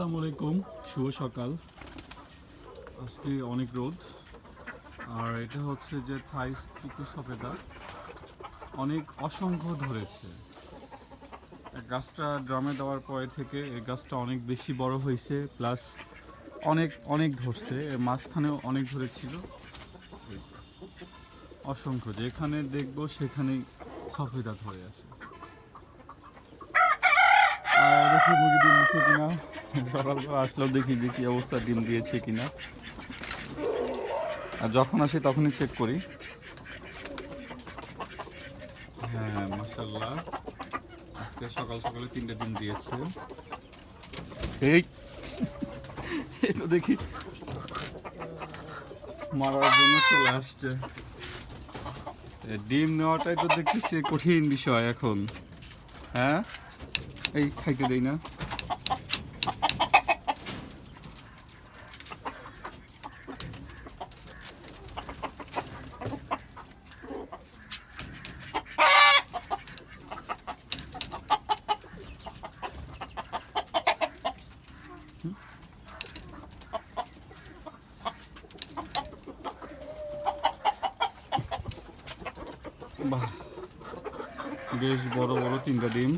আসসালামু আলাইকুম, শুভ সকাল। আজকে অনেক রোদ। আর এটা হচ্ছে যে থাইস চিকু সফেদা অনেক অসংখ্য ধরেছে। গাছটা ড্রামে দেওয়ার পরে থেকে এই গাছটা অনেক বেশি বড় হয়েছে, প্লাস অনেক অনেক ধরছে। মাঝখানেও অনেক ধরেছিল। অসংখ্য। যেখানে দেখব সেখানেই সফেদা ধরে আছে আর দেখি মুরগি ডিম দিচ্ছে কিনা সকালবেলা আসলেও দেখি যে কি অবস্থা, ডিম দিয়েছে কিনা। আর যখন আসি তখনই চেক করি। হ্যাঁ মাসাল্লাহ আজকে সকাল সকালে তিনটে ডিম দিয়েছে। এই! তো দেখি। মারার জন্য চলে আসছে। ডিম নেওয়াটাই তো দেখতেছি কঠিন বিষয় এখন। হ্যাঁ? এই খাইতে দেই না বাহ বেশ বড় বড় তিনটা ডিম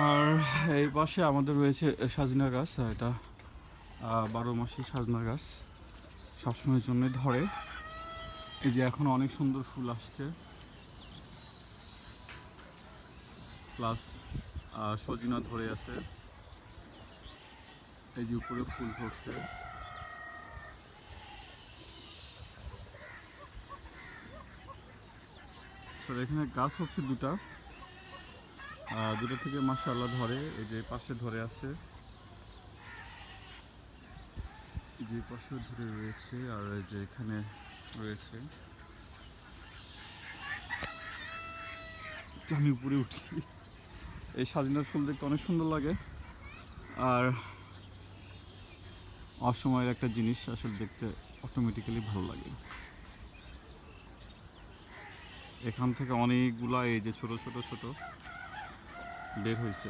আর এই পাশে আমাদের রয়েছে সাজনা গাছ এটা বারো মাসি সাজনা গাছ সবসময়ের জন্য ধরে। এই যে এখন অনেক সুন্দর ফুল আসছে। প্লাস সজিনা ধরে আছে। এই যে উপরে ফুল ধরছে। এখানে গাছ হচ্ছে দুটা। দুটো থেকে মাসাল্লাহ ধরে, এই যে পাশে ধরে আছে। যে পাশে ধরে রয়েছে, আর এই যে এখানে রয়েছে। আমি উপরে উঠি। এই স্বাধীনতা ফুল দেখতে অনেক সুন্দর লাগে। আর অসময়ের একটা জিনিস আসলে দেখতে অটোমেটিক্যালি ভালো লাগে। এখান থেকে অনেকগুলা এই যে ছোট ছোট ছোট বের হয়েছে